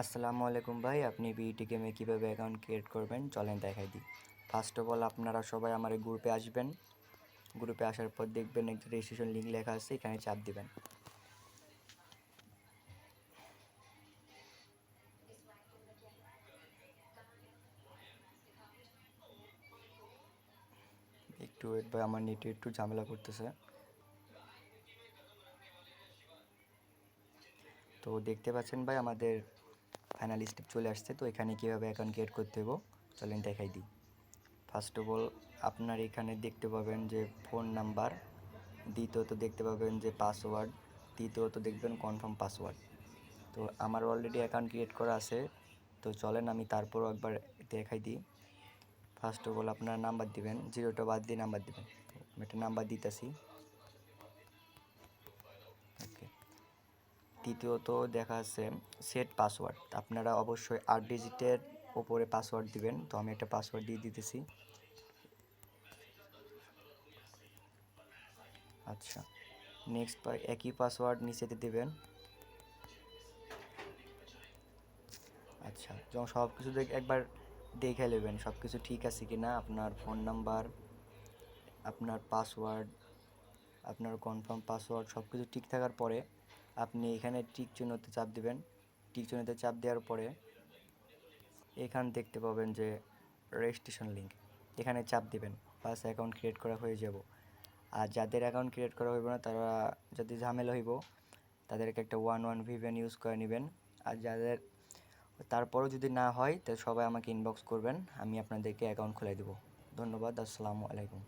আসসালামু আলাইকুম ভাই, আপনি বিইটি গেমে কীভাবে অ্যাকাউন্ট ক্রিয়েট করবেন? চলেন দেখাই দিই। ফার্স্ট অফ অল আপনারা সবাই আমার গ্রুপে আসবেন। গ্রুপে আসার পর দেখবেন একটা রেজিস্ট্রেশন লিঙ্ক লেখা আছে, এখানে চাপ দিবেন। একটু ওয়েট ভাই, আমার নেটে একটু ঝামেলা করতেছে। তো দেখতে পাচ্ছেন ভাই, আমাদের ফাইনাল স্টেপ চলে আসছে, তো এখানে কীভাবে অ্যাকাউন্ট ক্রিয়েট করতে হবে চলেন দেখাই দিই। ফার্স্ট অফ অল আপনার এখানে দেখতে পাবেন যে ফোন নাম্বার দ্বিতীয়ত দেখতে পাবেন যে পাসওয়ার্ড তৃতীয়ত দেখবেন কনফার্ম পাসওয়ার্ড তো আমার অলরেডি অ্যাকাউন্ট ক্রিয়েট করা আছে, তো চলেন আমি তারপরও একবার দেখাই দিই। ফার্স্ট অফ অল আপনার নাম্বার দিবেন জিরোটা বাদ দিয়ে নাম্বার দিবেন। আমি একটা নাম্বার দিতেছি। তৃতীয়ত দেখা আছে সেট পাসওয়ার্ড আপনারা অবশ্যই আট ডিজিটের ওপরে পাসওয়ার্ড দিবেন। তো আমি একটা পাসওয়ার্ড দিয়ে দিতেছি। আচ্ছা নেক্সট একই পাসওয়ার্ড নিচেতে দেবেন। আচ্ছা যখন সব কিছু একবার দেখে নেবেন সব কিছু ঠিক আছে কি না আপনার ফোন নাম্বার আপনার পাসওয়ার্ড আপনার কনফার্ম পাসওয়ার্ড সব কিছু ঠিক থাকার পরে আপনি এখানে টিক চিহ্নতে চাপ দিবেন। টিক চিহ্নতে চাপ দেওয়ার পরে এখান দেখতে পাবেন যে রেজিস্ট্রেশন লিঙ্ক এখানে চাপ দিবেন। বাস অ্যাকাউন্ট ক্রিয়েট করা হয়ে যাব। আর যাদের অ্যাকাউন্ট ক্রিয়েট করা হইব না, তারা যদি ঝামেলা হইব, তাদেরকে একটা ওয়ান ওয়ান ভিভেন ইউজ করে নেবেন। আর যাদের, তারপরেও যদি না হয়, তো সবাই আমাকে ইনবক্স করবেন। আমি আপনাদেরকে অ্যাকাউন্ট খুলে দেবো। ধন্যবাদ। আসসালামু আলাইকুম।